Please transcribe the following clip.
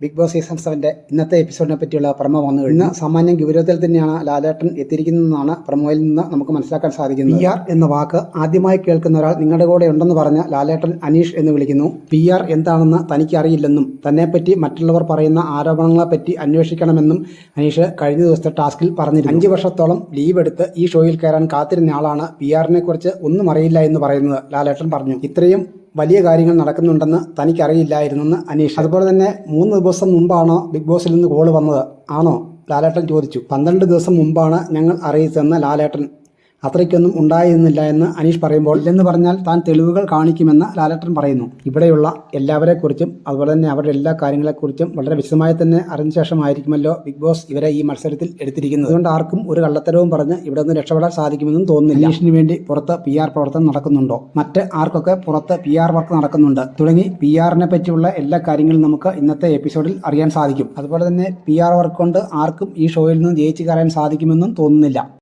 Big boss season സെവന്റെ ഇന്നത്തെ എപ്പിസോഡിനെ പറ്റിയുള്ള promo വന്നു ഇന്ന് സാമാന്യം ഗൗരവത്തിൽ തന്നെയാണ് ലാലേട്ടൻ എത്തിയിരിക്കുന്നതെന്നാണ് പ്രമോയിൽ നിന്ന് നമുക്ക് മനസ്സിലാക്കാൻ സാധിക്കുന്നത്. പി ആർ എന്ന വാക്ക് ആദ്യമായി കേൾക്കുന്ന ഒരാൾ നിങ്ങളുടെ കൂടെ ഉണ്ടെന്ന് പറഞ്ഞ ലാലേട്ടൻ അനീഷ് എന്ന് വിളിക്കുന്നു. പി ആർ എന്താണെന്ന് തനിക്ക് അറിയില്ലെന്നും തന്നെപ്പറ്റി മറ്റുള്ളവർ പറയുന്ന ആരോപണങ്ങളെപ്പറ്റി അന്വേഷിക്കണമെന്നും അനീഷ് കഴിഞ്ഞ ദിവസത്തെ ടാസ്കിൽ പറഞ്ഞിരുന്നു. അഞ്ച് വർഷത്തോളം ലീവ് എടുത്ത് ഈ ഷോയിൽ കയറാൻ കാത്തിരുന്ന ആളാണ് പി ആറിനെ കുറിച്ച് ഒന്നും അറിയില്ല എന്ന് പറയുന്നത് ലാലേട്ടൻ പറഞ്ഞു. ഇത്രയും വലിയ കാര്യങ്ങൾ നടക്കുന്നുണ്ടെന്ന് തനിക്കറിയില്ലായിരുന്നെന്ന് അനീഷ്. അതുപോലെ തന്നെ മൂന്ന് ദിവസം മുമ്പാണോ ബിഗ് ബോസിൽ നിന്ന് കോൾ വന്നത്? ആണോ? ലാലേട്ടൻ ചോദിച്ചു. പന്ത്രണ്ട് ദിവസം മുമ്പാണ് ഞങ്ങൾ അറിയിച്ചതെന്ന് ലാലേട്ടൻ അത്രയ്ക്കൊന്നും ഉണ്ടായിരുന്നില്ല എന്ന് അനീഷ് പറയുമ്പോൾ ഇല്ലെന്ന് പറഞ്ഞാൽ താൻ തെളിവുകൾ കാണിക്കുമെന്ന് ലാലേട്ടൻ പറയുന്നു. ഇവിടെയുള്ള എല്ലാവരെക്കുറിച്ചും അതുപോലെ തന്നെ അവരുടെ എല്ലാ കാര്യങ്ങളെക്കുറിച്ചും വളരെ വിശദമായി തന്നെ അറിഞ്ഞ ശേഷമായിരിക്കുമല്ലോ ബിഗ് ബോസ് ഇവരെ ഈ മത്സരത്തിൽ എടുത്തിരിക്കുന്നത്. അതുകൊണ്ട് ആർക്കും ഒരു കള്ളത്തരവും പറഞ്ഞ് ഇവിടെ നിന്ന് രക്ഷപ്പെടാൻ സാധിക്കുമെന്നും തോന്നുന്നില്ല. അനീഷിന് വേണ്ടി പുറത്ത് പി ആർ പ്രവർത്തനം നടക്കുന്നുണ്ടോ? മറ്റ് ആർക്കൊക്കെ പുറത്ത് പി ആർ വർക്ക് നടക്കുന്നുണ്ട്? തുടങ്ങി പി ആറിനെ പറ്റിയുള്ള എല്ലാ കാര്യങ്ങളും നമുക്ക് ഇന്നത്തെ എപ്പിസോഡിൽ അറിയാൻ സാധിക്കും. അതുപോലെ തന്നെ പി ആർ വർക്ക് കൊണ്ട് ആർക്കും ഈ ഷോയിൽ നിന്ന് ജയിച്ചു കയറാൻ സാധിക്കുമെന്നും തോന്നുന്നില്ല.